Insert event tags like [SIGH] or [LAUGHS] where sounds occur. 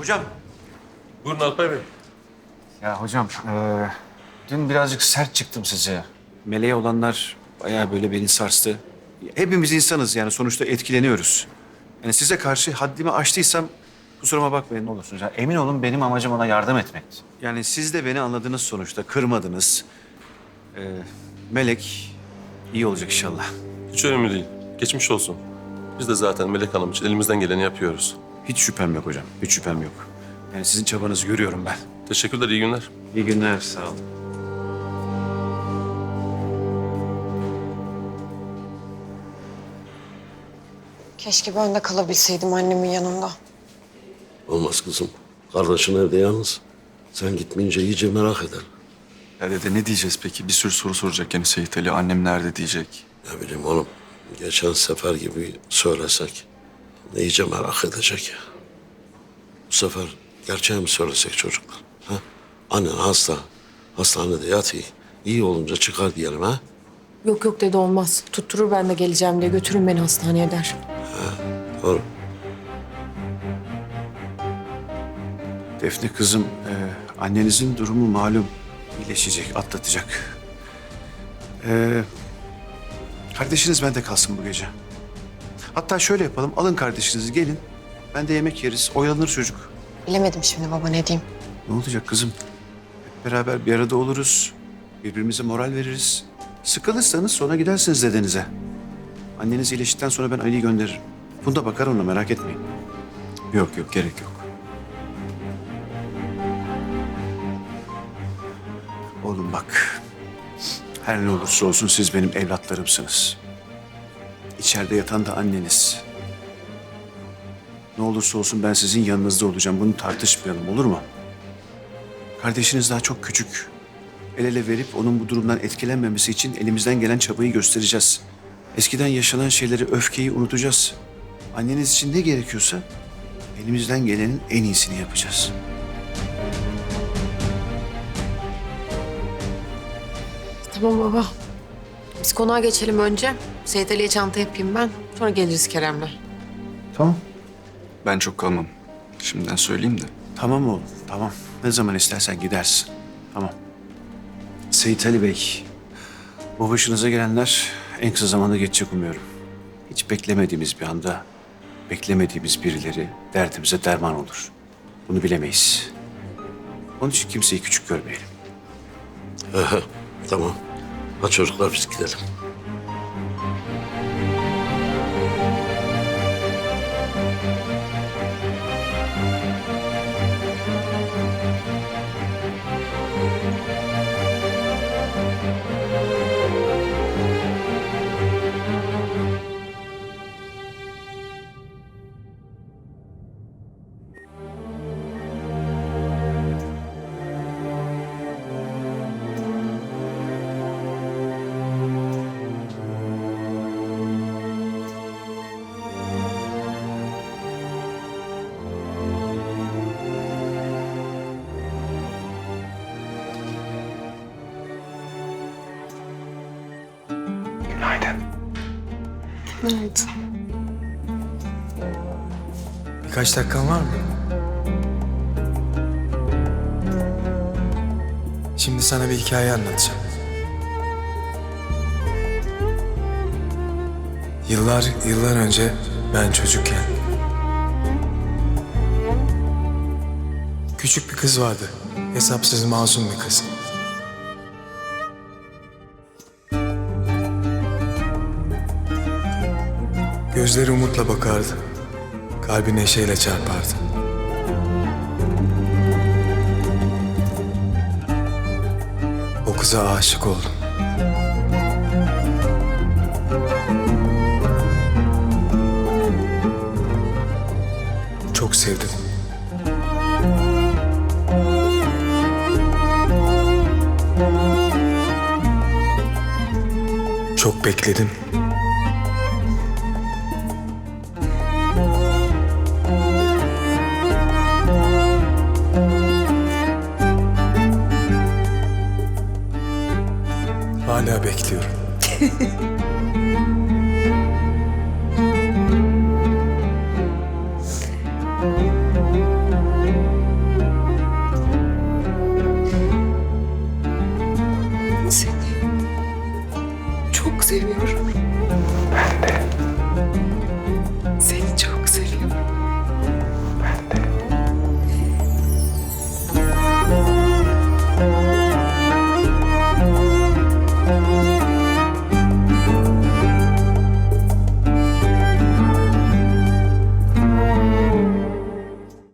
Hocam. Buyurun Alpay Bey. Ya hocam, eee, dün birazcık sert çıktım size. Meleğe olanlar bayağı böyle beni sarstı. Hepimiz insanız yani sonuçta etkileniyoruz. Yani size karşı haddimi aştıysam kusuruma bakmayın ne olursunuz. Ya emin olun benim amacım ona yardım etmekti. Yani siz de beni anladınız sonuçta, kırmadınız. Ee, Melek iyi olacak inşallah. Hiç önemli değil. Geçmiş olsun. Biz de zaten Melek Hanım için elimizden geleni yapıyoruz. Hiç şüphem yok hocam, hiç şüphem yok. Yani sizin çabanızı görüyorum ben. Teşekkürler, iyi günler. İyi günler, sağ olun. Keşke ben de kalabilseydim annemin yanında. Olmaz kızım. Kardeşin evde yalnız. Sen gitmeyince iyice merak eder. Ya dede ne diyeceğiz peki? Bir sürü soru soracak yani Seyit Ali. Annem nerede diyecek. Ne bileyim oğlum. Geçen sefer gibi söylesek iyice merak edecek. Bu sefer gerçeği mi söylesek çocuklar? Ha? Annen hasta. Hastanede yatıyor. İyi olunca çıkar diyelim ha? Yok yok dede olmaz. Tutturur ben de geleceğim diye götürün beni hastaneye der. Doğru. Defne kızım, e, annenizin durumu malum. iyileşecek, atlatacak. E, kardeşiniz bende kalsın bu gece. Hatta şöyle yapalım, alın kardeşinizi gelin. Ben de yemek yeriz, oyalanır çocuk. Bilemedim şimdi baba ne diyeyim. Ne olacak kızım? Hep beraber bir arada oluruz. Birbirimize moral veririz. Sıkılırsanız sonra gidersiniz dedenize. Anneniz iyileştikten sonra ben Ali'yi gönderirim. Bunda bakar ona merak etmeyin. Yok yok gerek yok. Oğlum bak. Her ne olursa olsun siz benim evlatlarımsınız. İçeride yatan da anneniz. Ne olursa olsun ben sizin yanınızda olacağım. Bunu tartışmayalım olur mu? Kardeşiniz daha çok küçük. El ele verip onun bu durumdan etkilenmemesi için elimizden gelen çabayı göstereceğiz. Eskiden yaşanan şeyleri, öfkeyi unutacağız. Anneniz için ne gerekiyorsa elimizden gelenin en iyisini yapacağız. Tamam baba. Biz konağa geçelim önce. Seyit Ali'ye çanta yapayım ben. Sonra geliriz Kerem'le. Tamam. Ben çok kalmam. Şimdiden söyleyeyim de. Tamam oğlum, tamam. Ne zaman istersen gidersin. Tamam. Seyit Ali Bey, bu başınıza gelenler en kısa zamanda geçecek umuyorum. Hiç beklemediğimiz bir anda, beklemediğimiz birileri derdimize derman olur. Bunu bilemeyiz. Onun için kimseyi küçük görmeyelim. Ehe, tamam. Hadi çocuklar biz gidelim. Evet. Birkaç dakikan var mı? Şimdi sana bir hikaye anlatacağım. Yıllar, yıllar önce ben çocukken... Küçük bir kız vardı. Hesapsız masum bir kız. Gözleri umutla bakardı. Kalbi neşeyle çarpardı. O kıza aşık oldum. Çok sevdim. Çok bekledim. Hala bekliyorum. [LAUGHS]